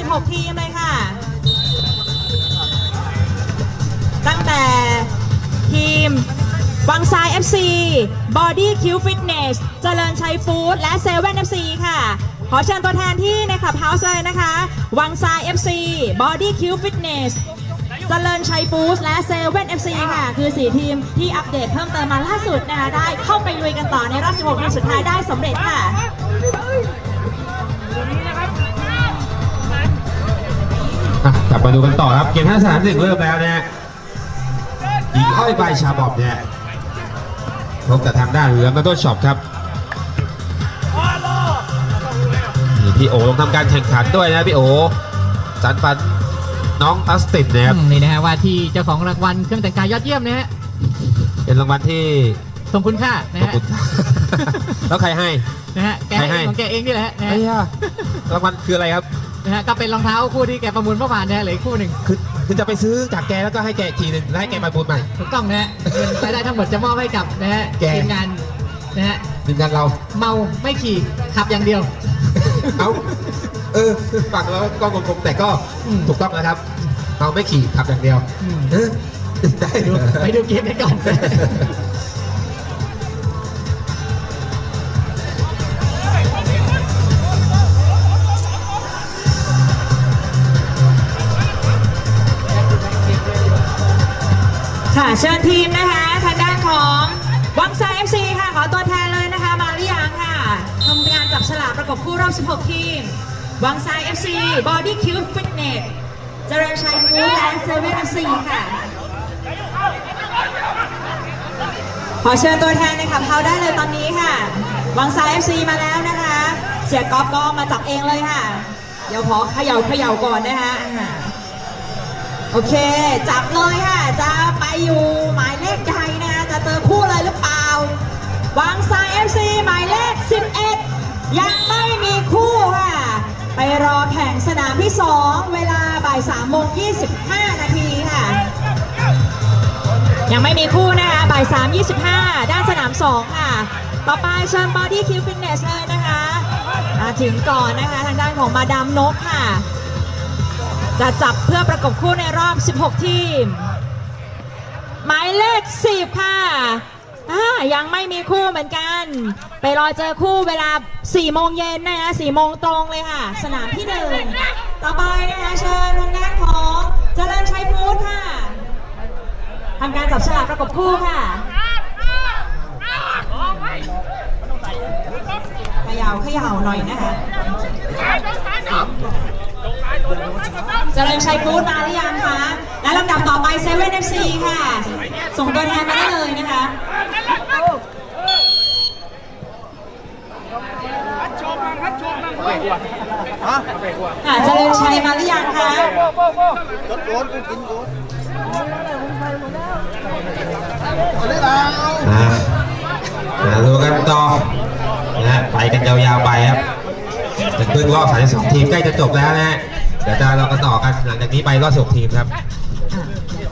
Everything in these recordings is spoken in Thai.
16 ทีเลยค่ะ ตั้งแต่ทีม วังซ้าย FC Body Q Fitness เจริญชัยฟู้ดและ7 FC ค่ะ ขอเชิญตัวแทนที่ในขับเฮาส์เลยนะคะ วังซ้าย FC Body Q Fitness เจริญชัยฟู้ดและ7 FC ค่ะ คือ 4 ทีมที่อัปเดตเพิ่มเติมมาล่าสุดนะคะได้เข้าไปลุยกันต่อในรอบ 16 ทีมสุดท้ายได้สำเร็จค่ะ กลับมาดูกันต่อครับ เกมท่าสนามหนึ่งเริ่มแล้วนะฮะหญิงอ้อยใบชาบอบเนี่ยพบกับทางด้านเหลืองกับต้นช็อปครับนี่พี่โอลงทำการแข่งขันด้วยนะพี่โอสันปันน้องอัสตินนะครับอืมนี่นะฮะว่าที่เจ้าของรางวัลเครื่องแต่งกายยอดเยี่ยมนะฮะเป็นรางวัลที่ทรงคุณค่านะขอบฮะคุณ แล้วใครให้ นะฮะแกใครให้ ให้ของแกเองนี่แหละฮะนะไอ้ฮะยรางวัลคืออะไรครับ นะฮะก็เป็นรองเท้าคู่ที่แกประมูลเมื่อวานนะฮะเหลืออกคู่หนึ่งคือคือจะไปซื้อจากแกแล้วก็ให้แกอีกทีหนึงแล้วให้แกมาบูนใหม่ ถูกต้องนะฮะเงินรายได้ทั้งหมดจะมอบให้กับนะฮะแก ทีมงานนะฮะทีมงานเรา เมาไม่ขี่ขับอย่างเดียว เอาเออฟังแล้วก็งงๆแต่ก็อืม ถูกต้องนะครับ เราไม่ขี่ขับอย่างเดียวอืมเออได้ดูไปดูเกมกันก่อน เชิญทีมนะคะทางด้านของวังไซ FC ค่ะ ขอตัวแทนเลยนะคะ มาหรือยังค่ะทำการจับฉลากประกบคู่รอบ 16 ทีม วังไซ FC Body Cube Fitness เจริญชัยฟู้ดและเซเว่น FC ค่ะ ขอเชิญตัวแทนในขับเฮาได้เลยตอนนี้ค่ะ วังไซ FC มาแล้วนะคะ เสียก๊อฟก็มาจับเองเลยค่ะ เดี๋ยวขอเขย่าเขย่าก่อนนะคะ โอเค จับเลยค่ะ จะไปอยู่หมายเลขใดนะคะจะเจอคู่เลยหรือเปล่า วางซ้าย FC หมายเลข 11 ยังไม่มีคู่ค่ะ ไปรอแข่งสนามที่ 2 เวลาบ่าย3โมง25 นาทีค่ะ ยังไม่มีคู่นะคะบ่าย3 25 ด้านสนาม 2 ค่ะ ต่อไปเชิญ Body Q Fitness เลยนะคะมาถึงก่อนนะคะ ทางด้านของมาดามนกค่ะ จะจับเพื่อประกบคู่ในรอบ 16 ทีม หมายเลข 10 ค่ะอ่ายังไม่มีคู่เหมือนกัน ไปรอเจอคู่เวลา 4 โมงเย็นนะคะ4โมงตรงเลยค่ะ สนามที่หนึ่งต่อไปนะคะเชิญทางด้านของเจริญชัยฟูดค่ะทำการจับฉลากประกบคู่ค่ะเขย่าเขย่าหน่อยนะคะ เจริญชัยฟู้ดมาหรือยังคะ และลำดับต่อไปเซเว่นเอฟซีค่ะ ส่งตัวแทนมาได้เลยนะคะค่ะเจริญชัยมาหรือยังคะอ่ามาดูกันต่อนะไปกันยาวๆไปครับจะครึ่งรอบ32ทีมใกล้จะจบแล้วนะฮะเดี๋ยวจะเรากันต่อกันหลังจากนี้ไปรอบ16ทีมครับ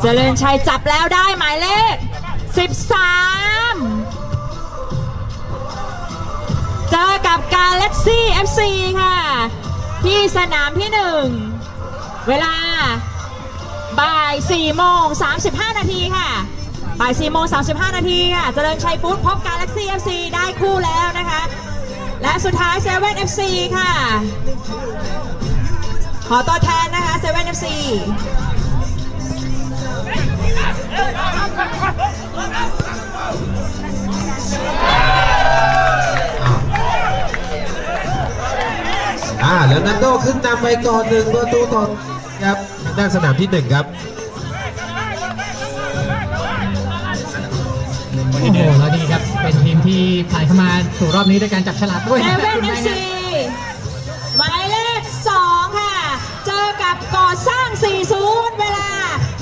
เจริญชัยจับแล้วได้หมายเลข 13 เจอกับ Galaxy FC ค่ะ ที่สนามที่ 1 เวลาบ่าย4โมง35 นาทีค่ะบ่าย4โมง35 นาทีค่ะ เจริญชัยฟู้ดพบ Galaxy FC ได้คู่แล้วนะคะ และสุดท้าย7 FC ค่ะ ขอตัวแทนนะคะ7 FC อ่าแล้วนันโดขึ้นนำไปก่อนหนึ่งประตูต่อครับทางด้านสนามที่หนึ่งครับโอ้โหแล้วนี่ครับ เป็นทีมที่ผ่านเข้ามาสู่รอบนี้ด้วยการจับฉลากด้วยเซนะครับเว่นคุณเอแม่ฟฮะซี 40 เวลา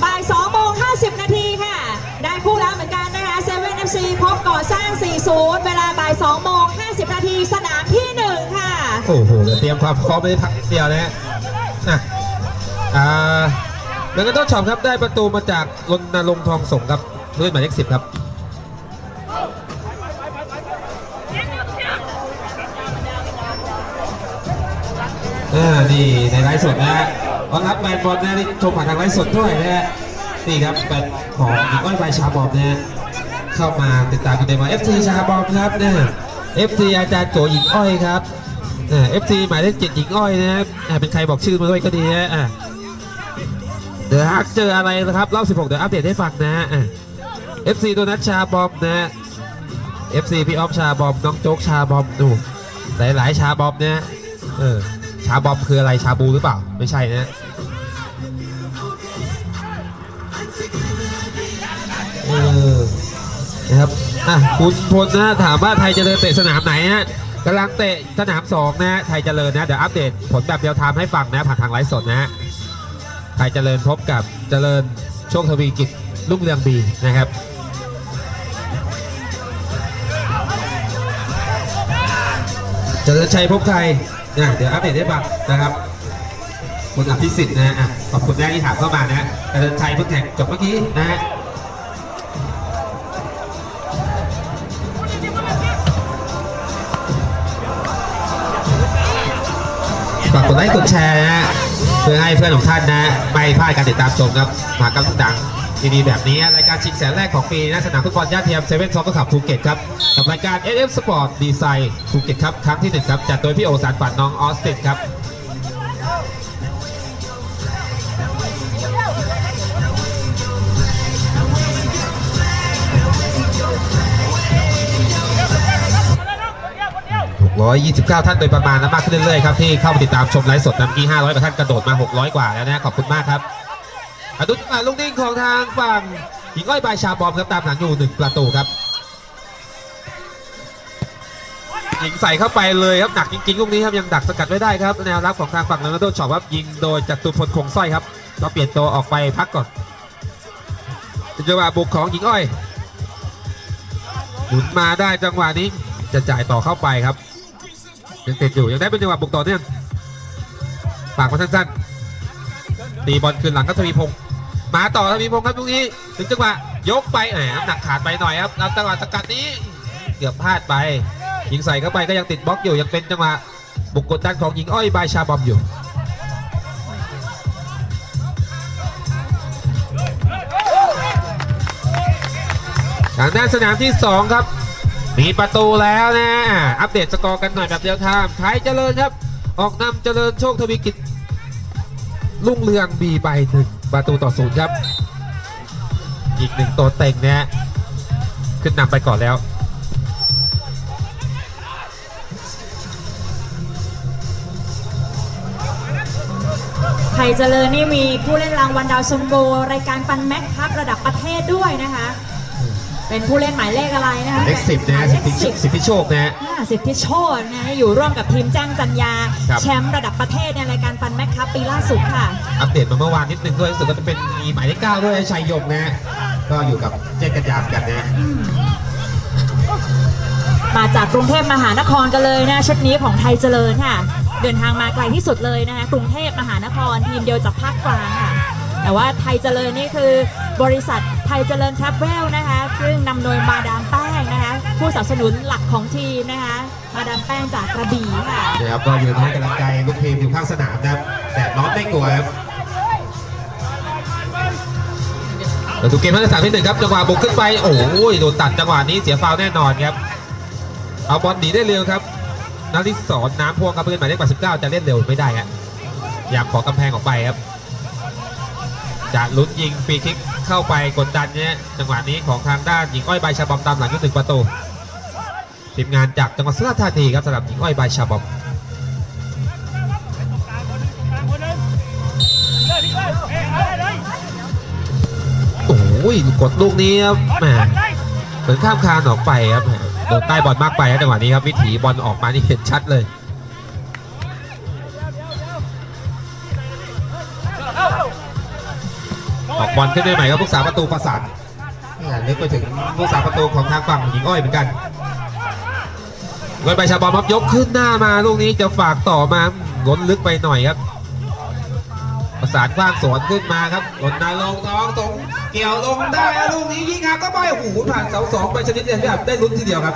บ่าย2โมง50 นาทีค่ะ ได้คู่แล้วเหมือนกันนะคะเซเว่นเอฟซีพบก่อสร้าง 40 เวลาบ่าย2โมง50 นาทีสนามที่ 1 ค่ะ โอ้โหเตรียมความพร้อมไม่ได้พักเดียวนะฮะอะอ่าแล้วก็ต้นช็อปครับได้ประตูมาจากรณรงค์ทองสงครับด้วยหมายเลขสิบครับแออนี่ในไลฟ์สดนะฮะ ตอนรับแฟนบอลนะที่ชมผ่านทางไลฟ์สดด้วยนะฮะนี่ครับเป็นของหญิงอ้อยใบชาบอมนะฮะเข้ามาติดตามกันได้มาเอฟซีชาบอมครับเนี่ยเอฟซีอาจารย์โจหญิงอ้อยครับเอฟซีหมายเลขเจ็ดหญิงอ้อยนะฮะอ่าเป็นใครบอกชื่อมาด้วยก็ดีนะอะเดี๋ยวฮักเจออะไรนะครับรอบ 16 เดี๋ยวอัปเดตให้ฟังนะฮะอะ FC โดนัทชาบอมนะฮะ FC พี่ออฟชาบอมน้องโจ๊กชาบอมดูหลายๆชาบอมเนี่ยเออ ชาบอมคืออะไรชาบูหรือเปล่า ไม่ใช่นะเออนะครับอะคุณพลนะถามว่าไทยเจริญเตะสนามไหนฮะกำลังเตะสนามสองนะไทยเจริญนะเดี๋ยวอัปเดตผลแบบเดียวไทม์ให้ฟังนะผ่านทางไลฟ์สดนะฮะไทยเจริญพบกับเจริญโชคทวีกิจรุ่งเรืองบีนะครับเจริญชัยพบใคร นะเดี๋ยวอัปเดตให้ฟังนะครับคุณอภิสิทธิ์นะฮะอะขอบคุณแรกที่ถามเข้ามานะฮะเจริญชัยเพิ่งแข่งจบเมื่อกี้นะฮะฝากกดไลค์กดแชร์เพื่อให้เพื่อนของท่านนะ ไม่พลาดการติดตามชมครับมากำลังดัง ดีๆแบบนี้รายการชิงแสนแรกของปีนะสนามฟุตบอลย่าเทียมเซเว่นซอฟต์ขับภูเก็ตครับกับรายการ SF Sport Design ภูเก็ตครับครั้งที่หนึ่งครับจัดโดยพี่โอสารฝันน้องออสตินครับ629 ท่านโดยประมาณนะมากขึ้นเรื่อยๆครับที่เข้ามาติดตามชมไลฟ์สดน้ำกี้500กว่าท่านกระโดดมา 600 กว่าแล้วนะขอบคุณมากครับ อดุลมาลูกนิ่งของทางฝั่งหญิงอ้อยบายชาบอมครับตามหลังอยู่หนึ่งประตูครับยิงใส่เข้าไปเลยครับหนักจริงๆลูกนี้ครับยังดักสกัดไว้ได้ครับแนวรับของทางฝั่งโรนัลโดช็อปครับยิงโดยจตุพลคงสร้อยครับก็เปลี่ยนตัวออกไปพักก่อนเป็นจังหวะบุกของหญิงอ้อยหมุนมาได้จังหวะนี้จะจ่ายต่อเข้าไปครับยังติดอยู่ยังได้เป็นจังหวะบุกต่อเนื่องฝากมาสั้นๆตีบอลคืนหลังก็ทวีพงศ์ มาต่อทวีพงศ์ครับตรงนี้ถึงจังหวะยกไปแหมน้ำหนักขาดไปหน่อยครับแล้วจังหวะสกัดนี้เกือบพลาดไปยิงใส่เข้าไปก็ยังติดบล็อกอยู่ยังเป็นจังหวะบุกกดดันของหญิงอ้อยบายชาบอมอยู่ทางด้านสนามที่ 2 ครับ มีประตูแล้วนะ อัปเดตสกอร์กันหน่อยแบบเดียวทามไทยเจริญครับ ออกนำเจริญโชคทวีกิจ ลุ่งเรืองบีไปถึงประตูต่อศูนย์ครับ อีกหนึ่งตัวเต็งนะฮะขึ้นนำไปก่อนแล้ว ไทยเจริญนี่มีผู้เล่นรางวัลดาวซัมโบรายการปันแม็กครับระดับประเทศด้วยนะคะ เป็นผู้เล่นหมายเลขอะไรนะคะเลขสิบนะฮะหสิมาทยธิเลขสิบสิทธิโชคนะฮะ อ่าสิทธิโชตนะอยู่ร่วมกับทีมแจ้งจัญญา ครับ แชมป์ระดับประเทศในรายการปันแม็กครับปีล่าสุดค่ะ อัปเดตมาเมื่อวานนิดนึงด้วยรู้สึกว่าจะเป็นมีหมายเลขเก้าด้วยชัยยงนะฮะก็อยู่กับเจนกัญญาเหมือนกันนะฮะมาจากกรุงเทพมหานครกันเลยนะชุดนี้ของไทยเจริญค่ะ เดินทางมาไกลที่สุดเลยนะคะกรุงเทพมหานครทีมเดียวจากภาคกลางค่ะ แต่ว่าไทยเจริญนี่คือบริษัท ไทยเจริญทรัพเวลนะคะ ซึ่งนำโดยมาดามแป้งนะคะ ผู้สนับสนุนหลักของทีมนะคะ มาดามแป้งจากกระบี่ค่ะนะครับก็ยืนให้กำลังใจลูกทีมอยู่ข้างสนามนะครับแดดร้อนไม่กลัวครับเราดูเกมนัดที่สามที่หนึ่งครับจังหวะบุกขึ้นไปโอ้ยโดนตัดจังหวะนี้เสียฟาวแน่นอนครับเอาบอลหนีได้เร็วครับนัดที่สองน้ำพวงครับเพื่อนหมายเลข89จะเล่นเร็วไม่ได้ฮะอยากขอกำแพงออกไปครับจะลุ้นยิงฟรีคิก เข้าไปกดดันเนี่ยจังหวะนี้ของทางด้านหญิงอ้อยใบชาบอมตามหลังยู่หนึ่งประตูทีมงานจากจังหวัดสุราษฎร์ธานีครับสำหรับหญิงอ้อยใบชาบอมโอ้ยกดลูกนี้ครับแหมเหมือนข้ามคานออกไปครับแหมโดนใต้บอลมากไปครับจังหวะนี้ครับวิถีบอลออกมานี่เห็นชัดเลย บอลขึ้นได้ใหม่ครับผู้สาประตูประสานนึกไปถึงผู้สาประตูของทางฝั่งหญิงอ้อยเหมือนกันเงินไปชาบอลมับยกขึ้นหน้ามาลูกนี้จะฝากต่อมาล้นลึกไปหน่อยครับ ประสานกว้างสวนขึ้นมาครับหล่นนาลงท้องตรงเกี่ยวลงได้ลูกนี้ยิงหักก็ไปโอ้โหผ่านเสาสองไปชนิดเดียวแบบได้ลุ้นทีเดียวครับ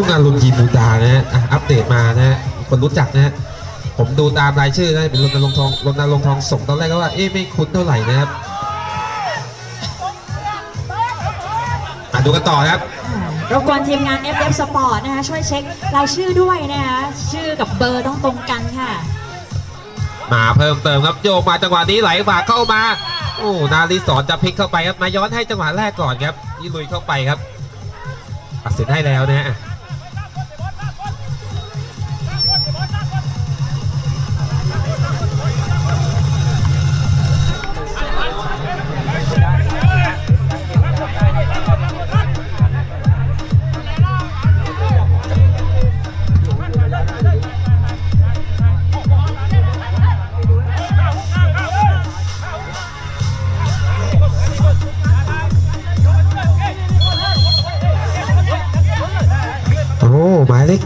ลูกงานลุนยีมูดานะฮะอะอัปเดตมานะฮะคนรู้จักนะฮะผมดูตามรายชื่อนะเป็นรณรงค์ทองรณรงค์ทองส่งตอนแรกก็ว่าเอ๊ะไม่คุ้นเท่าไหร่นะครับอะดูกันต่อครับ รบกวนทีมงาน FF Sport นะคะช่วยเช็ครายชื่อด้วยนะคะชื่อกับเบอร์ต้องตรงกันค่ะ มาเพิ่มเติมครับโยกมาจังหวะนี้ไหลฝากเข้ามา โอ้นารีสอนจะพลิกเข้าไปครับมาย้อนให้จังหวะแรกก่อนครับนี่ลุยเข้าไปครับตัดสินให้แล้วนะฮะ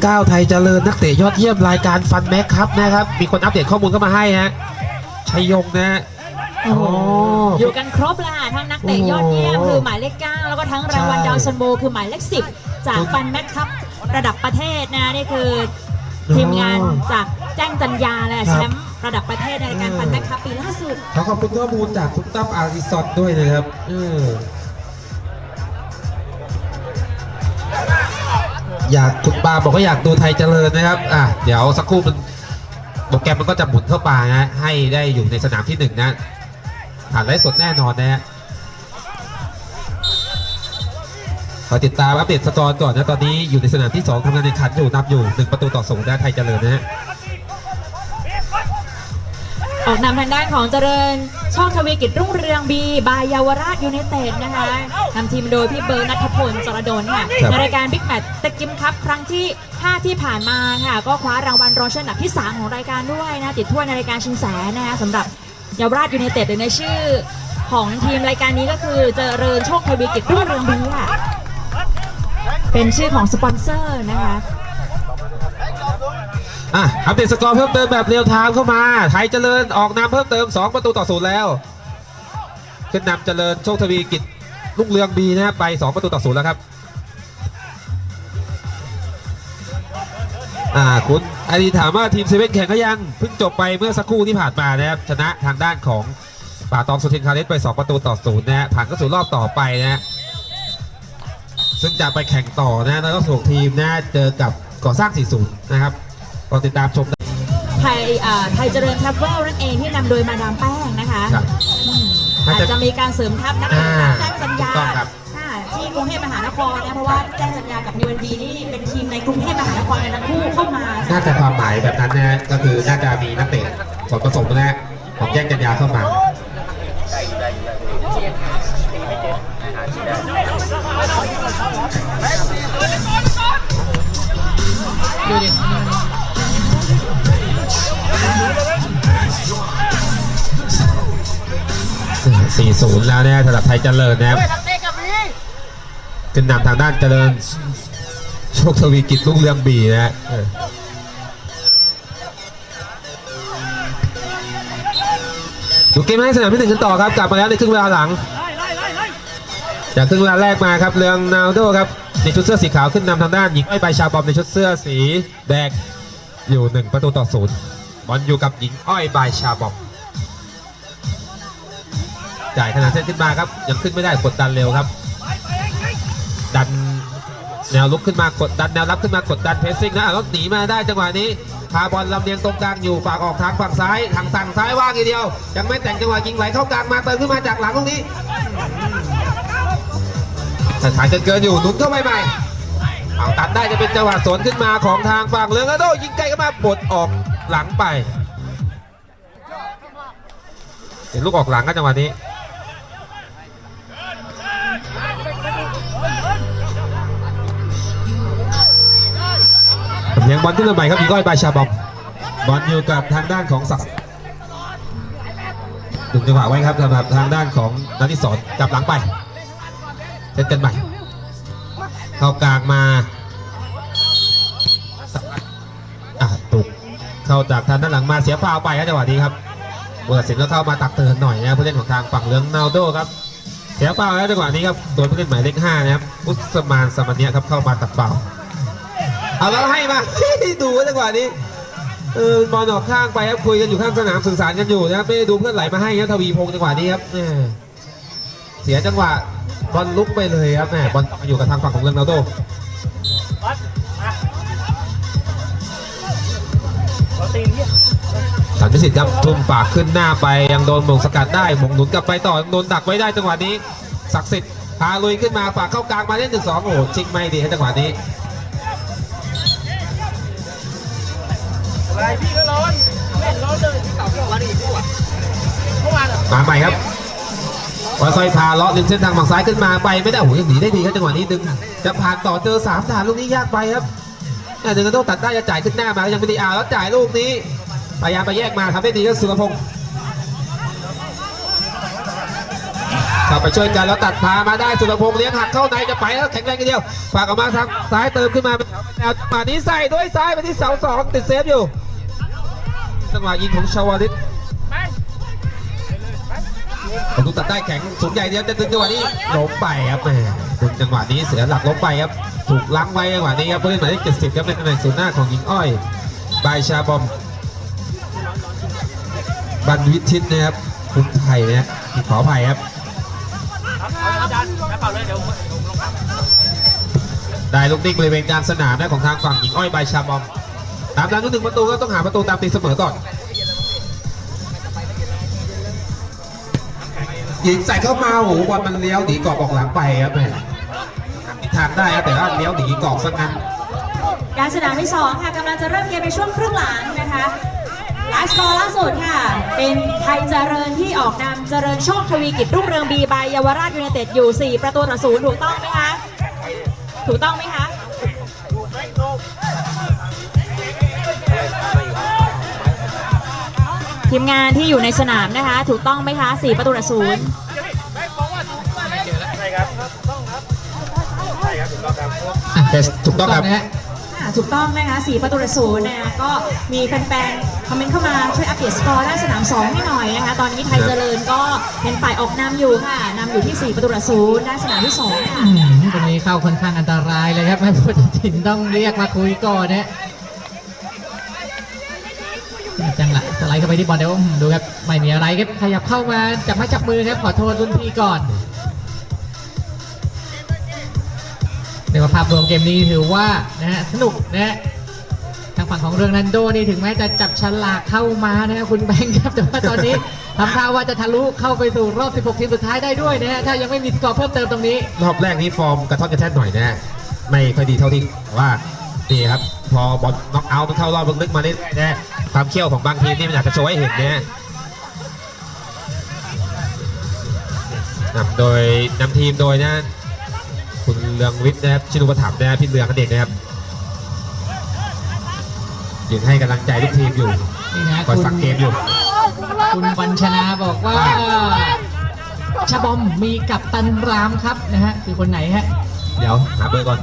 หมายเลข9ไทยเจริญนักเตะยอดเยี่ยมรายการฟันแม็กครับนะครับ มีคนอัปเดตข้อมูลเข้ามาให้ฮะชัยยงนะฮะ โอ้โหโอ้อยู่กันครบแล้วค่ะทั้งนักเตะยอดเยี่ยมโอ้คือหมายเลข 9 แล้วก็ทั้งรางวัลใช่ดาวซันโบคือหมายเลข 10 จากฟันแม็กครับระดับประเทศนะนี่คือทีมงานจากแจ้งจัญญาแหละแชมป์ระดับประเทศในรายการฟันแม็กครับปีล่าสุด ขอขอบคุณข้อมูลจากคุณตั้มอาริซอนด้วยนะครับเออ อยากคุณปาบอกว่าอยากดูไทยเจริญนะครับอะเดี๋ยวสักครู่มันโปรแกรมมันก็จะหมุนเข้ามานะให้ได้อยู่ในสนามที่หนึ่งนะผ่านไลฟ์สดแน่นอนนะฮะขอติดตามอัปเดตสกอร์ก่อนนะตอนนี้อยู่ในสนามที่ 2ทำงานในขันอยู่นับอยู่ 1 ประตูต่อศูนย์นะไทยเจริญนะฮะ ออกนำทางด้านของเจริญโชคทวีกิจรุ่งเรืองบีบายเยาวราชยูไนเต็ดนะคะนำทีมโดยพี่เบิร์ดนัทพลจรดลค่ะครับในรายการบิ๊กแมตช์ตะกิมคัพครั้งที่ 5 ที่ผ่านมาค่ะ ก็คว้ารางวัลรองชนะอันดับที่ 3 ของรายการด้วยนะ ติดถ้วยในรายการชิงแสนนะคะสำหรับเยาวราชยูไนเต็ดหรือในชื่อของทีมรายการนี้ก็คือเจริญโชคทวีกิจรุ่งเรืองบีค่ะเป็นชื่อของสปอนเซอร์นะคะ อะอัปเดตสกอร์เพิ่มเติมแบบเรียลไทม์เข้ามาไทยเจริญออกนำเพิ่มเติม 2 ประตูต่อศูนย์แล้ว ขึ้นนำเจริญโชคทวีกิจลุงเรืองบีนะฮะไป 2 ประตูต่อศูนย์แล้วครับอ่าคุณอดีถามว่าทีมเซเว่นแข่งก็ยังเพิ่งจบไปเมื่อสักครู่ที่ผ่านมานะครับชนะทางด้านของป่าตองสุทินคาเลสไป 2 ประตูต่อศูนย์นะฮะผ่านเข้าสู่รอบต่อไปนะฮะซึ่งจะไปแข่งต่อนะแล้วก็ส่งทีมนะเจอกับก่อสร้าง 40 นะครับ ก็ติดตามชมไทยอ่าไทยเจริญทรัพเวลนั่นเองที่นำโดยมาดามแป้งนะคะครับ อืมน่าอาจจะจะมีการเสริมทัพนักเตะอ่าแจ้งสัญญาถูกต้องครับค่ะที่กรุงเทพมหานครนะเพราะว่าแจ้งสัญญากับนิวันดีนี่เป็นทีมในกรุงเทพมหานครกันทั้งคู่เข้ามา น่าจะความหมายแบบนั้นนะก็คือน่าจะมีนักเตะส่วนผสมนะของแจ้งจัญญาเข้ามา ดูดิ 40แล้วนะสำหรับไทยเจริญนะครับขึ้นนำทางด้านเจริญ โชคทวีกิจรุ่งเรืองบีนะฮะเออดูเกมให้สนามที่หนึ่งกันต่อครับ กลับมาแล้วในครึ่งเวลาหลังจากครึ่งเวลาแรกมาครับเรืองนาโดครับในชุดเสื้อสีขาวขึ้นนำทางด้านหญิงอ้อยใบชาบอมในชุดเสื้อสีแดงอยู่หนึ่งประตูต่อศูนย์บอลอยู่กับหญิงอ้อยใบชาบอม จ่ายขนาดเส้นขึ้นมาครับ ยังขึ้นไม่ได้กดดันเร็วครับ ดันแนวลุกขึ้นมากดดันแนวรับขึ้นมากดดันเพสซิ่งนะแล้วหนีมาได้จังหวะนี้พาบอลลำเลียงตรงกลางอยู่ฝากออกทางฝั่งซ้ายทางสั่งซ้ายว่างทีเดียว ยังไม่แต่งจังหวะยิงไหลเข้ากลางมาเติมขึ้นมาจากหลังตรงนี้สถานเกินเกินอยู่หนุนเข้าไปใหม่เอาตัดได้จะเป็นจังหวะสวนขึ้นมาของทางฝั่งเรืองกระโดยิงไกลเข้ามาบดออกหลังไปเห็นลูกออกหลังก็จังหวะนี้ ยงบอลขึ้นมาใหม่ครับมีก้อยปลายชาบอมบอลอยู่กับทางด้านของศักดิ์ดึงจังหวะไว้ครับสำหรับทางด้านของนันทิศรกลับหลังไปเซตกันใหม่เข้ากลางมาตุกเข้าจากทางด้านหลังมาเสียฟาวไปครับจังหวะนี้ครับเบิร์ดสินก็เข้ามาตักเตือนหน่อยนะผู้เล่นของทางฝั่งเลืองนาโดครับเสียฟาวแล้วจังหวะนี้ครับโดนผู้เล่นหมายเลขห้านะครับอุสมานสมาเนียครับเข้ามาตัดฟาว เอาแล้วให้มา ดูจังหวะนี้เออบอลออกข้างไปครับคุยกันอยู่ข้างสนามสื่อสารกันอยู่นะครับไม่ได้ดูเพื่อนไหลมาให้ครับทวีพงศ์จังหวะนี้ครับแม่เสียจังหวะบอลลุกไปเลยครับแม่บอลอยู่กับทางฝั่งของเรนโดสันพิสิทธิ์ครับทุ่มปากขึ้นหน้าไปยังโดนมงสกัดได้มงหนุนกลับไปต่อยังโดนดักไว้ได้จังหวะนี้ศักดิ์สิทธิ์พาลุยขึ้นมาฝากเข้ากลางมาเล่นหนึ่งสองโอ้โหชิงไม่ดีจังหวะนี้ อะไรพี่ก็ร้อนเล่นร้อนเลยพี่เต่าก็ร้อนอีกด้วยเมื่อวานอะมาใหม่ครับค่อยๆพาเลาะริมเส้นทางฝั่งซ้ายขึ้นมาไปไม่ได้โอ้โหยังหนีได้ดีครับจังหวะนี้ดึงจะผ่านต่อเจอสามด่านลูกนี้ยากไปครับแต่ดึงกันต้องตัดได้จะจ่ายขึ้นหน้ามายังไม่ได้อาแล้วจ่ายลูกนี้พยายามไปแยกมาทำได้ดีก็สุรพงศ์กลับไปช่วยกันแล้วตัดพามาได้สุรพงศ์เลี้ยงหักเข้าในจะไปแล้วแข็งแรงกันเดียวฝากออกมาทางซ้ายเติมขึ้นมาเป็นแนวจังหวะนี้ใส่ด้วยซ้ายไปที่เสาสองติดเซฟอยู่ จังหวะยิงของชาวลิตประตูตัดได้แข็งสูงใหญ่เดียวจะดึงจังหวะนี้ล้มไปครับแมดึงจังหวะนี้เสียหลักล้มไปครับ ถูกล้างไว้จังหวะนี้ครับผู้เล่นหมายเลข70ครับในตำแหน่งศูนย์หน้าของหญิงอ้อยบายชาบอม บันวิทิตนะครับคุณไทยนะขออภัยครับอาจารย์แล้วเปล่าเลยเดี๋ยวผมลงมาได้ลูกนิ่งบริเวณกลางสนามนะของทางฝั่งหญิงอ้อยบายชาบอม ตามนั้นทุกหนึ่งประตูก็ต้องหาประตูตามตีเสมอก่อน ยิงใส่เข้ามาโอ้โหบอลมันเลี้ยวหนีกรอบออกหลังไปครับแมทิศทางได้ครับแต่ว่าเลี้ยวหนีกรอบซะงั้นการสนามที่2ค่ะกำลังจะเริ่มเกมในช่วงครึ่งหลังนะคะไลฟ์สกอร์ล่าสุดค่ะ เป็นไทยเจริญที่ออกนำเจริญโชคทวีกิจรุ่งเรืองบีบายเยาวราชยูไนเต็ดอยู่ 4 ประตูต่อศูนย์ถูกต้องไหมคะ ถูกต้องไหมคะ ทีมงานที่อยู่ในสนามนะคะ ถูกต้องไหมคะ4ประตูต่อศูนย์อะ Yes ถูกต้องครับนะฮะค่ะถูกต้องนะคะ4ประตูต่อศูนย์นะคะก็มีแฟนๆ คอมเมนต์เข้ามาช่วยอัปเดตสกอร์ด้านสนาม2ให้หน่อยนะคะ ตอนนี้ไทยเจริญก็เป็นฝ่ายออกนำอยู่ค่ะนำอยู่ที่4ประตูต่อศูนย์ด้านสนามที่2ค่ะ อืมตรงนี้เข้าค่อนข้างอันตรายเลยครับแม่ผู้ตัดสินต้องเรียกมาคุยก่อนนะ จังหละสไลด์เข้าไปที่บอลเดี๋ยวดูครับไม่มีอะไรครับขยับเข้ามาจับไม้จับมือครับขอโทษรุ่นพี่ก่อนในว่าภาพรวมเกมนี้ถือว่านะฮะสนุกนะฮะทางฝั่งของเรื่องนันโดนี่ถึงแม้จะจับฉลากเข้ามานะฮะคุณแบงค์ครับแต่ว่าตอนนี้ทำท่าว่าจะทะลุเข้าไปสู่รอบ 16 ทีมสุดท้ายได้ด้วยนะฮะถ้ายังไม่มีสกอร์เพิ่มเติมตรงนี้ รอบแรกนี้ฟอร์มกระท่อนกระแท่นหน่อยนะไม่ค่อยดีเท่าที่ว่า นี่ครับ พอบอลน็อกเอาท์มันเข้ารอบลึกๆมาเรื่อยๆนะความเขี้ยวของบางทีมนี่มันอยากจะโชว์ให้เห็นนะนำโดยนำทีมโดยนะคุณเรืองวิทย์นะครับชินุปถัมภ์นะครับพี่เรืองกันเด็กนะครับยืนให้กำลังใจทุกทีมอยู่นี่นะคอยคุณสั่งเกมอยู่คุณบัญชนาบอกว่าชาบอมมีกัปตันรามครับนะฮะคือคนไหนฮะเดี๋ยวหาเบอร์ก่อน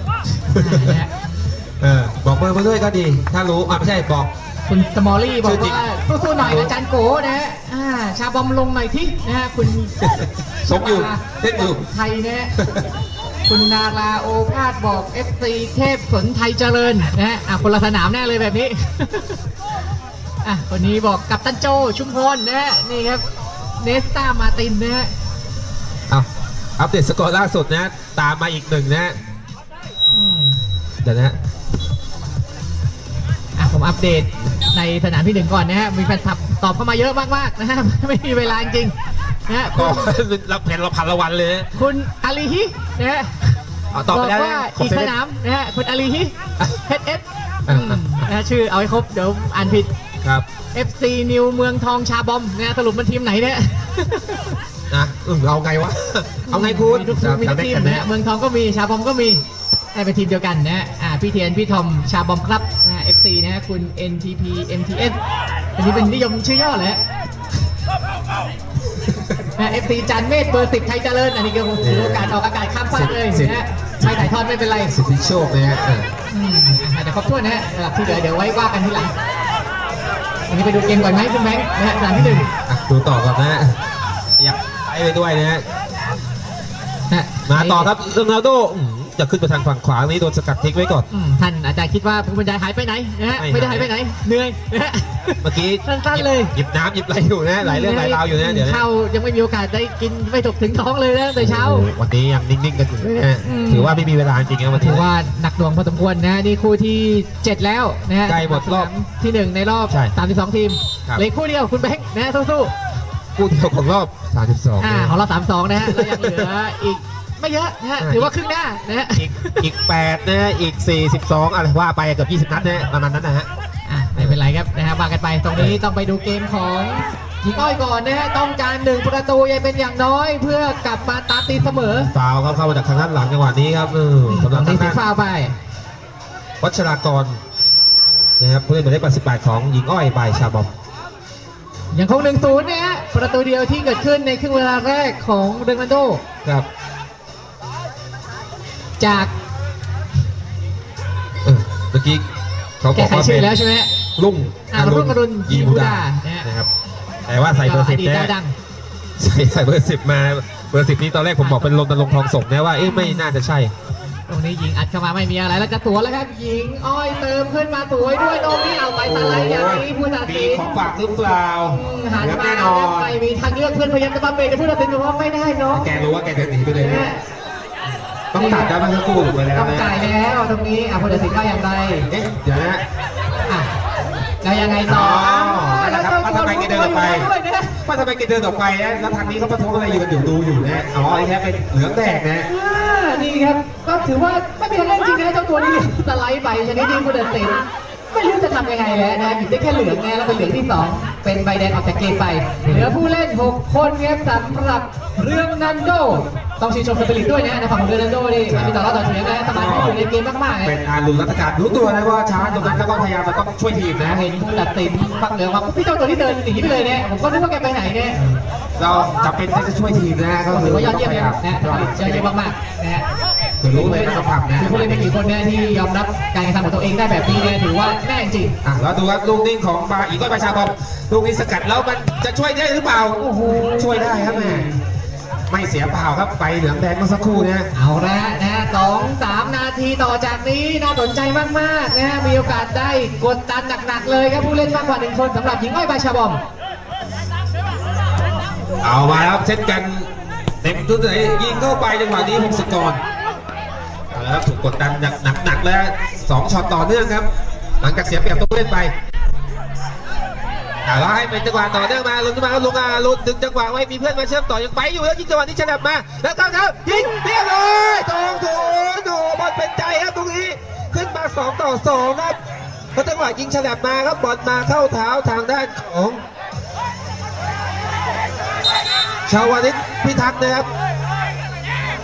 นะฮะ เออบอกเบอร์มาด้วยก็ดี ถ้ารู้อะไม่ใช่บอก คุณสมอรี่บอกชื่อจริงว่าสู้ๆหน่อยอาจารย์โกนะฮะอ่าชาบอมลงหน่อยที่นะฮะคุณสมอยู่เล่นอยู่ ไทยนะฮะคุณนาราโอภาสบอก FC เทพสนไทยเจริญนะฮะอะคนละสนามแน่เลยแบบนี้ อะคนนี้บอกกัปตันโจชุมพลนะฮะนี่ครับเนสตามาตินนะฮะ เอาอัปเดตสกอร์ล่าสุดนะ ตามมาอีกหนึ่งนะอืมเดี๋ยวนะอะ ผมอัปเดตในสนามที่หนึ่งก่อนนะฮะมีแฟนคลับตอบเข้ามาเยอะมากๆนะฮะไม่มีเวลาจริงๆนะฮะก็คุณรับแผ่นเราพันละวันเลยนะคุณอาลีฮินะฮะเอาต่อไปแล้วบกว่าขออีกเซสเว่นนามนะฮะคุณอาลีฮิเฮดเอสอะอะนะฮะชื่อเอาให้ครบเดี๋ยวอ่านผิดครับ FC นิวเมืองทองชาบอมนะฮะสรุปมันทีมไหนเนี่ยนะอืมเอาไงวะ เอาไงคุณมีทุกมีทุกทีมนะฮะเมืองทองก็มีชาบอมก็มีแต่เป็นทีมเดียวกันนะฮะอ่าพี่เทียนพี่ทอมชาบอมครับ นะฮะ FC นะฮะคุณ NTP MTS อันนี้เป็นนิยมชื่อย่อเลยฮะนะ FC จันเมธเบอร์สิบไทยเจริญอันนี้ก็ถือโอกาสออกอากาศข้ามฟากเลยนะฮะไม่ถ่ายทอดไม่เป็นไรสิทธิโชคนะฮะอะอืมอะเดี๋ยวครบถ้วนนะฮะสำหรับที่เหลือเดี๋ยวไว้ว่ากันทีหลังอันนี้ไปดูเกมก่อนไหมคุณแบงค์นะฮะสนามที่หนึ่งอะดูต่อก่อนนะฮะอยากไปไปด้วยนะฮะนะมาต่อครับโรนัลโดอืม จะขึ้นไปทางฝั่งขวานี้โดนสกัดทิ้งไว้ก่อน อืมท่านอาจารย์คิดว่าผู้บรรยายหายไปไหนนะฮะไม่ไม่ได้หาหายย ไปไหนเหนื่อยนะฮะ เมื่อกี้สั้นๆเลย หยิบน้ำหยิบอะไรอยู่นะหลายเรื่องหลายราวอยู่นะเดี๋ยวนะข้าวยังไม่มีโอกาสได้กินไม่ตกถึงท้องเลยนะตั้งแต่เช้า โอ้ยวันนี้ยังนิ่งๆกันอยู่นะฮะอืม ถือว่าไม่มีเวลาจริงๆนะวันถืนี้ อว่าหนักหน่วงพอสมควรนะนี่คู่ที่ 7 แล้วนะฮะใกล้หมดรอบสนามที่ 1 ในรอบ ใช่32 ทีมครับ เหลืออกคู่เดียวคุณแบงค์นะฮะสู้คู่เดียวของรอบ 32 ๆอ่านะของเรา32 นะฮะเรายังเหลืออีก ไม่เยอะนะฮะอ่าถือว่าครึ่งหน้านะฮะอีกอีก8นะฮะอีก 42 อะไรว่าไปเกือบ20 นัดนะฮะประมาณนั้นนะฮะอะไม่เป็นไรครับนะฮะว่ากันไปตรงนี้ต้องไปดูเกมของหญิงอ้อยก่อนนะฮะต้องการหนึ่งประตูยังเป็นอย่างน้อย เพื่อกลับมาตามตีเสมอฟาวครับเข้ามาจากทางด้านหลังจังหวะนี้ครับเออสำหรับตรงทานี้งสีด้านฟ้าวไป วัชรากรนะครับผู้เล่นหมายเลข88ของหญิงอ้อยบายชาบอมยังคงหนึ่งศูนย์นะฮะประตูเดียวที่เกิดขึ้นในครึ่งเวลาแรกของเรนัลโด ครับ จากเออเมื่อกี้เขาบแกอกใครว่าชื่เป็อนแล้วใช่ไหมรุ่งอ่ารุ่งอรุณยียีบูบูดาดานะฮะนะครับ แต่ว่าใส่เบอร์สิบดีตนะดาวดัง ใส่ใส่เบอร์สิบมาเบอร์สิบนี้ตอนแรกผมบอกเป็นลนลงค์ทองศกนะว่าเอ๊ะไม่น่าจะใช่ ตรงนี้ยิงอัดเข้ามาไม่มีอะไรแล้วจะสวนแล้วครับยิงอ้อยเติมขึ้นมาสวยด้วยตรงนี้เอาไปสไลด์อย่างนี้ผู้ตัดมีสินของฝากหรือเปล่าหันครับมาแน่นอน ไม่มีทางเลือกเพื่อนพยายามจะมาเบรกแต่ผู้ตัดสินบอกว่าไม่ได้เนาะแกรู้ว่าแกจะหนีไปเลยนะ ต้องตัดแล้วมันก็กู้ไปแล้วต้องนะจ่ายแล้วตรงนี้อะผู้ตัดสินก็อย่างไรเอ๊ะเดี๋ยวนะ อะแล้วยังไงต่ออ๋อนั่นแหละครับแล้วว่าทำไมแกเดินออกไปด้วยนะว่าทำไมแกเดินออกไปนะแล้วทางนี้เขาประท้วงอะไรอยู่กันอยู่ดูอยู่นะอ๋อไอ้แค่เป็นเหลืองแดงนะ อ่านี่ครับ ก็ถือว่าไม่เป็นเรื่องจริงนะเจ้าตัวนี้สไลด์ไปชนิดที่ผู้ตัดสิน ไม่รู้จะทำยังไงแล้วนะหยิบได้แค่เหลืองไงแล้วเป็นเหลืองที่สองเป็นใบแดงออกจากเกมไป เหลือผู้เล่น 6 คนครับสำหรับเรื่องนันโด ต้องชื่นชมสปิริตด้วยนะในฝั่งของเรื่องนันโดนี่มันมีต่อรอบต่อเถียงนะสมาธิอยู่ในเกมมากๆนะเป็นอารุณรัตการรู้ตัวนะว่าช้าตรงนั้นแล้วก็พยายามจะต้องช่วยทีมนะเห็นผู้ตัดสินฟังเหลืองมาพี่เจ้าตัวที่เดินหนีไปเลยเนี่ยผมก็นึกว่าแกไปไหนเนี่ย เราจะเป็นที่จะช่วยทีมนะก็ก็คืถืออว่ายอดต้องเยี่ยมพเลยยายามนะยอดเยี่ยมมากๆนะฮะ คือรู้เลยว่าต้องทำนะคือผู้เล่นไม่กี่คนเนี่ยที่ยอมรับการกระทำของตัวเองได้แบบนี้เนี่ยถือว่าแน่จริงอะแล้วดูครับลูกนิ่งของบาอีกก็ประชาบอมลูกนี้สกัดแล้วมันจะช่วยได้หรือเปล่าโอ้โหช่วยได้ครับแม่ไม่เสียเปล่าครับไปเหลืองแดงเมื่อสักครู่เนี่ยเอาละนะสองสามนาทีต่อจากนี้น่าสนใจมากๆนะฮะมีโอกาสได้กดดันหนักๆเลยครับผู้เล่นมากกว่าหนึ่งคนสำหรับหญิงอ้อยบาชาบอม เอามาครับเซตกันเต็มทุนไหนยิงเข้าไปจังหวะนี้พงศกร เอาละครับถูกกดดันหนักๆแล้วสองช็อตต่อเนื่องครับ หลังจากเสียเปรียบตัวเล่นไปอ่าแล้วให้เป็นจังหวะต่อเนื่องมาลุ้นมาลุงอาลุนดึงจังหวะไว้มีเพื่อนมาเชื่อมต่อยังไปอยู่แล้วยิงจังหวะนี้ฉลับมา แล้วก็ครับยิงเรียบร้อยตรงถูนโอ้บอลเป็นใจครับตรงนี้ขึ้นมาสองต่อสองครับเพราะจังหวะยิงฉลับมาครับบอลมาเข้าเท้าทางด้านของชาววานิชพิทักษ์นะครับ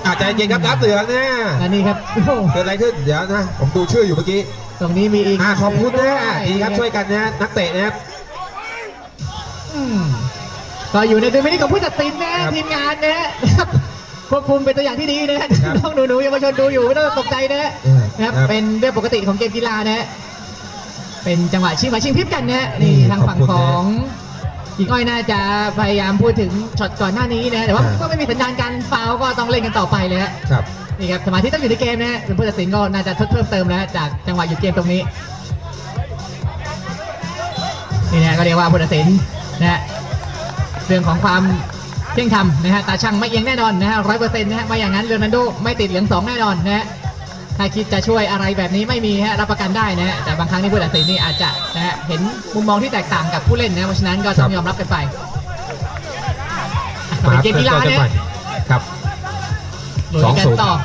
อาจจะเย็นครับรับเหลืองนะและนี่ครับโอ้โหเกิดอะไรขึ้นเดี๋ยวนะ ผมดูชื่ออยู่เมื่อกี้ตรงนี้มีอีกอ่าขอบคุณนะดีครับช่วยกันนะนักเตะนะครับ อืมก็อยู่ในดุลพินิจของผู้ตัดสินนะ ครับทีมงานนะครับควบคุมเป็นตัวอย่างที่ดีนะฮะครับน้องหนูๆเยาวชนดูอยู่ไม่ต้องตกใจนะฮะอืมนะครับครับเป็นเรื่องปกติของเกมกีฬานะฮะเป็นจังหวะชิงมาชิงพริบกันนะฮะนี่อืมทางฝั่งขอบคุณขนะ อง หญิงอ้อยน่าจะพยายามพูดถึงช็อตก่อนหน้านี้นะแต่ว่าอ่าก็ไม่มีสัญญาณการฟาวล์ก็ต้องเล่นกันต่อไปเลยฮะครับนี่ครับสมาธิต้องอยู่ในเกมนะฮะเป็นผู้ตัดสินก็น่าจะทดเพิ่มเติมแล้วจากจังหวะหยุดเกมตรงนี้นี่นะก็เรียกว่าผู้ตัดสินนะฮะเรื่องของความเที่ยงธรรมนะฮะตาช่างไม่เอียงแน่นอนนะฮะร้อยเปอร์เซ็นต์นะฮะไม่อย่างนั้นเรนัลโดไม่ติดเหลืองสองแน่นอนนะฮะ ถ้าคิดจะช่วยอะไรแบบนี้ไม่มีฮะรับประกันได้นะฮะแต่บางครั้งนี่ผู้ตัดสินนี่อาจจะนะฮะเห็นมุมมองที่แตกต่างกับผู้เล่นนะเพราะฉะนั้นก็ต้องยอมรับกันไปอะเป็นเกมกีฬามาเนี่ยครับ ลุยกันต่อม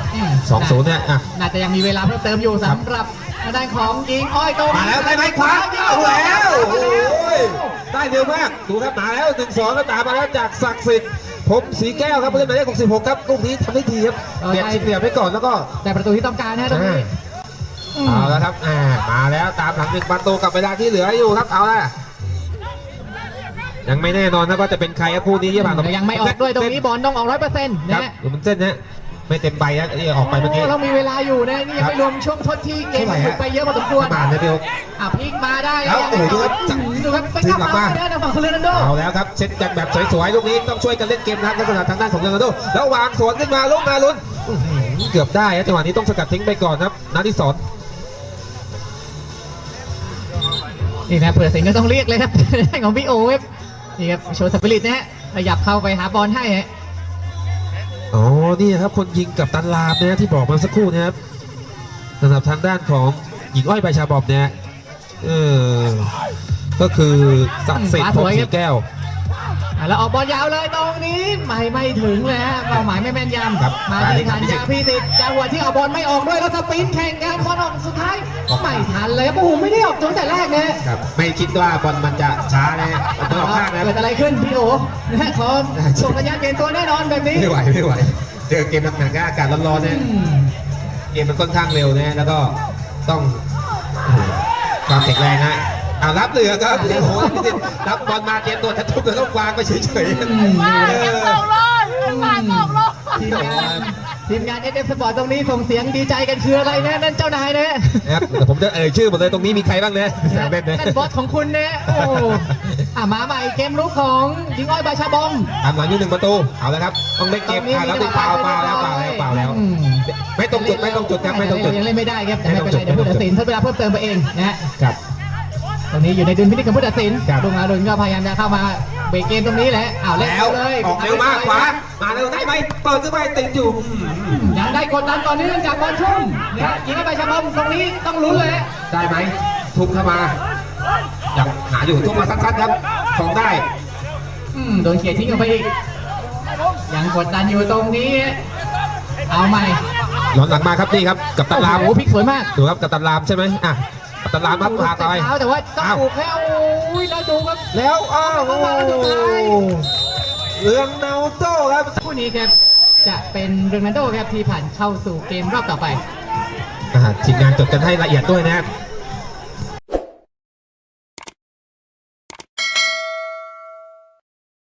สองศูนย์เนี่ยอะ น่าจะยังมีเวลาเพิ่มเติมอยู่สำหรับทางด้านของยิงอ้อยโตมาแล้วได้ไหมขวาเอาแล้วโอ้ยได้เร็วมาก ดูครับมาแล้วหนึ่งสองก็ตามมาแล้วจากศักดิ์สิทธิ์ ผมสีแก้วครับผู้เล่นหมายเลข66ครับลูกนี้ทำได้ดีครับเปลี่ยนชิงเหลี่ยมไปก่อนแล้วก็ แต่ประตูที่ต้องการนะตรงนี้มเอาแล้วครับอ่ามาแล้วตามหลังหนึ่งประตูกับเวลาที่เหลืออยู่ครับ เอาละยังไม่แน่นอนนะว่าจะเป็นใครครับคู่นี้ยี่ผ่านแต่ยังไม่ออกด้วยตรงนี้บอลต้องออกร้อยเปอร์เซ็นต์ครับนะอยู่บนเส้นนะไม่เต็มใบนะนี่ออกไปเมื่อกี้โเรามีเวลาอยู่นะนี่ยังไม่รวมช่วงทดที่เกมเท่าไหร่ฮะ หยุดไปเยอะพอสมควรผ่านนะเดียวอะพลิกมาได้แล้วโอ้โหดูครับอื้อหือ ดูครับไปถึกงลับกลับมามาได้นะฝั่งของเรนัลโดเอาแล้วครับเซตกันแบบสวยๆลูกนี้ต้องช่วยกันเล่นเกมนะครับลักษณะทางด้านของเรนัลโดแล้ววางสวนขึ้นมาลุกมาลุ้นอื้อหือเกือบได้ครับจังหวะนี้ต้องสกัดทิ้งไปก่อนครับนัดที่สองนี่นะเผื่อสิงห์ก็ต้องเรียกเลยครับของพี่โอเวฟนี่ครับโชว์สปิริตนะฮะขยับเข้าไปหาบอลให้ฮะอ๋อ นี่ครับคนยิงกับตันลามนะที่บอกมาสักครู่นะครับสำหรับทางด้านของหญิงอ้อยใบชาบอมเนี่ยเออ ก็คือศักดิ์สิทธิ์ผมสีแก้วอะแล้วออกบอลยาวเลยตรงนี้ไม่ไม่ถึงเลยฮะเป้าหมายไม่แม่นยครับำมาที่ทันยาพี่สิทธิ์จังหวะที่ออกบอลไม่ออกด้วยแล้วสปรินต์แข่งกันบอลออกสุดท้ายไม่ทันเลยครับโอ้โหไม่ได้ออกตั้งแต่แรกนะครับไม่คิดว่าบอลมันจะช้านะฮะมันต้องออกข้างนะเกิดอะไรขึ้นพี่โอนะขอส่งสัญญาณเปลี่ยนตัวแน่นอนแบบนี้ไม่ไหวไม่ไหวเจอเกมหนักๆก็อากาศร้อนๆเนี่ยอืมเกมมันค่อนข้างเร็วนะแล้วก็ต้องโอ้โหความแข็งแรงนะ อ่ารับเหลือครับโอ้โหรับบอลมาเตรียมตัวจะทุบแล้วก็วางไปเฉยๆบ้านยังตกรถบ้านตกรถทีมงานทีมงานเอสเอฟสปอร์ตตรงนี้ส่งเสียงดีใจกันคืออะไรนะนั่นเจ้านายนะนะครับแต่ผมจะเอ่ยชื่อหมดเลยตรงนี้มีใครบ้างเนี่ยแซมเล่นนะนั่นบอสของคุณนะโอ้อะมาใหม่เกมลุกของยิงอ้อยบาชาบอมตามหลังอยู่หนึ่งประตูเอาแล้วครับต้องเล่นเกมอ่าแล้วดึงเปล่าเปล่าแล้วเปล่าแล้วเปล่าแล้ว อืม ไม่ตรงจุดไม่ตรงจุดครับไม่ตรงจุด ยังเล่นไม่ได้ครับแต่ไม่เป็นไรไม่เดี๋ยวตรงจุดผู้ตัดสินทดเวลาเพิ่มเติมไปเองนะฮะ ครับ ตรงนี้อยู่ในดุลพินิจของผู้ตัดสินครับ ลุงอารุณก็พยายามจะเข้ามาเบรกเกมตรงนี้แหละอ้าวเล่นแล้วเลยออกเร็วมากขวามาเร็วได้ไหมเปิดขึ้นไปติดอยู่ยังได้กดดันต่อเนื่องจากบอลชุ่มนะยิงเข้าไปชาบอมตรงนี้ต้องลุ้นเลยได้ไหมทุบเข้ามาอยากหาอยู่ทุบมาสั้นๆครับของได้ อืมโดนเขี่ยทิ้งออกไปอีกยังกดดันอยู่ตรงนี้ เอาใหม่หลอนหลังมาครับนี่ครับกับตันรามโอ้โหพลิกสวยมาก ดูครับกับตันรามใช่ไหมอะกับ ตันรามครับพาต่อยเท้าแต่ว่าต้องอ้าวถูกแล้วโอ้ยแล้วดูครับแล้วอ้าวโอ้มาสุดท้ายเรื่องเนาโต้ครับคู่นี้ครับจะเป็นเรนัลโดครับที่ผ่านเข้าสู่เกมรอบต่อไปอ่าทีมงานจดกันให้ละเอียดด้วยนะครับ